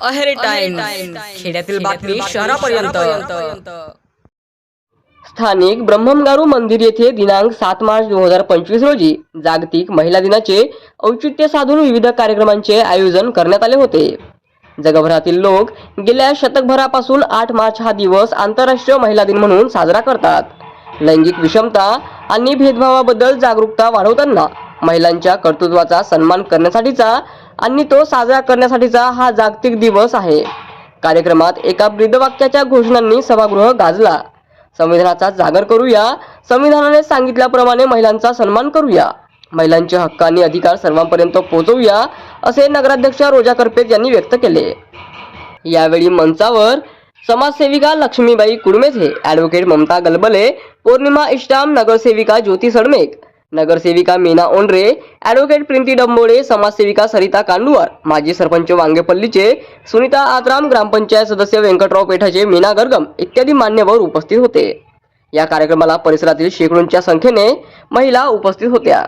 Aheri time खेड्यातील बातमी शहरापर्यंत. स्थानिक ब्रह्ममगारू मंदिर येथे दिनांक सात मार्च दोन हजार पंचवीस रोजी जागतिक महिला दिनाचे औचित्य साधून विविध कार्यक्रमांचे आयोजन करण्यात आले होते. जगभरातील लोक गेल्या शतकभरापासून आठ मार्च हा दिवस आंतरराष्ट्रीय महिला दिन म्हणून साजरा करतात. लैंगिक विषमता आणि भेदभावाबद्दल जागरूकता वाढवताना महिलांच्या कर्तृत्वाचा सन्मान करण्यासाठीचा आणि तो साजरा करण्यासाठीचा हा जागतिक दिवस आहे. कार्यक्रमात एका ब्रीदवाक्याच्या घोषणांनी सभागृह गाजला. संविधानाचा जागर करूया. संविधानाने सांगितल्याप्रमाणे महिलांचा सन्मान करूया. महिलांचे हक्क आणि अधिकार सर्वांपर्यंत पोहोचवूया असे नगराध्यक्ष रोजा करपेत यांनी व्यक्त केले. यावेळी मंचावर समाजसेविका लक्ष्मीबाई कुडमेथे ॲडव्होकेट ममता गलबले पौर्णिमा इष्टाम नगरसेविका ज्योती सडमेक नगरसेविका मीना ओंडरे ॲडव्होकेट प्रिंती डंबोळे समाजसेविका सरिता कांडुवार माजी सरपंच वांगेपल्लीचे सुनीता आत्राम ग्रामपंचायत सदस्य व्यंकटराव पेठाचे मीना गर्गम इत्यादी मान्यवर उपस्थित होते. या कार्यक्रमाला परिसरातील शेकडोंच्या संख्येने महिला उपस्थित होत्या.